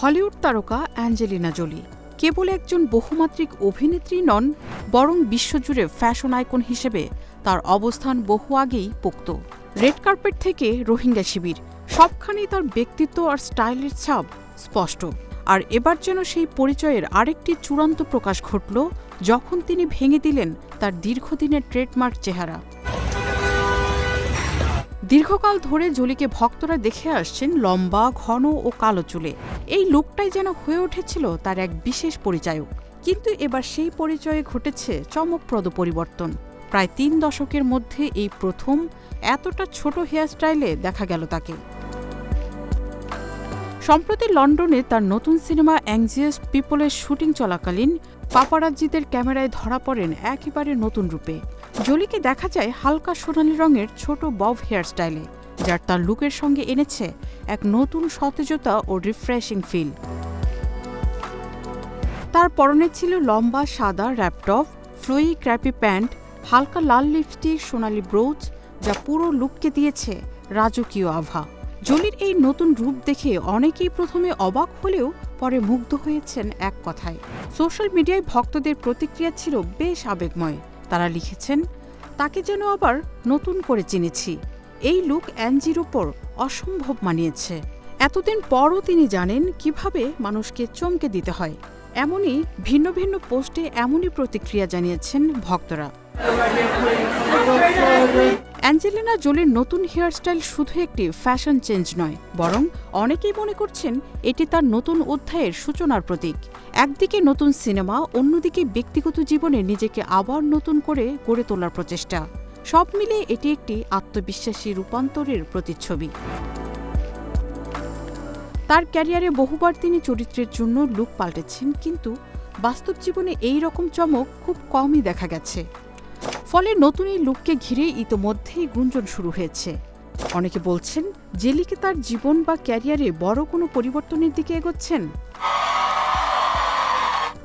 Hollywood তারকা Angelina Jolie কেবল একজন বহুমাত্রিক অভিনেত্রী নন, বরং বিশ্বজুড়ে ফ্যাশন আইকন হিসেবে তার অবস্থান বহু আগেই পোক্ত। রেড কার্পেট থেকে রোহিঙ্গা শিবির, সবখানেই তার ব্যক্তিত্ব আর স্টাইলের ছাপ স্পষ্ট। আর এবার যেন সেই পরিচয়ের আরেকটি চূড়ান্ত প্রকাশ ঘটল, যখন তিনি ভেঙে দিলেন তার দীর্ঘদিনের ট্রেডমার্ক চেহারা। দীর্ঘকাল ধরে জলিকে ভক্তরা দেখে আসছেন লম্বা, ঘন ও কালো চুলে। এই লুকটাই যেন হয়ে উঠেছিল তার এক বিশেষ পরিচায়ক। কিন্তু এবার সেই পরিচয়ে ঘটেছে চমকপ্রদ পরিবর্তন। প্রায় তিন দশকের মধ্যে এই প্রথম, এতটা ছোট হেয়ারস্টাইলে দেখা গেল তাকে। সম্প্রতি লন্ডনে তার নতুন সিনেমা অ্যাংজিয়াস পিপলের শুটিং চলাকালীন, পাপারাজ্জিদের ক্যামেরায় ধরা পড়েন একেবারে নতুন রূপে। জলিকে দেখা যায় হালকা সোনালি রঙের ছোট বব হেয়ারস্টাইলে, যার তার লুকের সঙ্গে এনেছে এক নতুন সতেজতা ও রিফ্রেশিং ফিল। তার পরনে ছিল লম্বা সাদা র্যাপটপ ফ্লোয়ি ক্র্যাপি প্যান্ট, হালকা লাল লিপস্টিক, সোনালি ব্রোচ, যা পুরো লুককে দিয়েছে রাজকীয় আভা। জলির এই নতুন রূপ দেখে অনেকেই প্রথমে অবাক হলেও পরে মুগ্ধ হয়েছেন এক কথায়। সোশ্যাল মিডিয়ায় ভক্তদের প্রতিক্রিয়া ছিল বেশ আবেগময়। তারা লিখেছেন, তাকে যেন আবার নতুন করে চিনেছি। এই লুক অ্যাঞ্জির ওপর অসম্ভব মানিয়েছে। এতদিন পরও তিনি জানেন কীভাবে মানুষকে চমকে দিতে হয়। এমনই ভিন্ন ভিন্ন পোস্টে এমনই প্রতিক্রিয়া জানিয়েছেন ভক্তরা। অ্যাঞ্জেলিনা জোলির নতুন হেয়ারস্টাইল শুধু একটি ফ্যাশন চেঞ্জ নয়, বরং অনেকেই মনে করছেন এটি তার নতুন অধ্যায়ের সূচনার প্রতীক। একদিকে নতুন সিনেমা, অন্যদিকে ব্যক্তিগত জীবনে নিজেকে আবার নতুন করে গড়ে তোলার প্রচেষ্টা। সব মিলিয়ে এটি একটি আত্মবিশ্বাসী রূপান্তরের প্রতিচ্ছবি। তার ক্যারিয়ারে বহুবার তিনি চরিত্রের জন্য লুক পাল্টেছেন, কিন্তু বাস্তব জীবনে এই রকম চমক খুব কমই দেখা গেছে। ফলে নতুন এই লুককে ঘিরে ইতোমধ্যেই গুঞ্জন শুরু হয়েছে। অনেকে বলছেন জেলিকে তার জীবন বা ক্যারিয়ারে বড় কোনো পরিবর্তনের দিকে এগোচ্ছেন?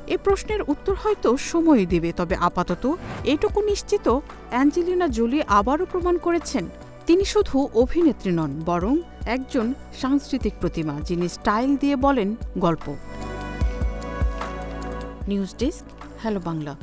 এ প্রশ্নের উত্তর হয়তো সময় দেবে, তবে আপাতত এটুকু নিশ্চিত, অ্যাঞ্জেলিনা জোলি আবারও প্রমাণ করেছেন, তিনি শুধু অভিনেত্রী নন, বরং একজন সাংস্কৃতিক প্রতিমা, যিনি স্টাইল দিয়ে বলেন গল্প। News desk, hello Bangla.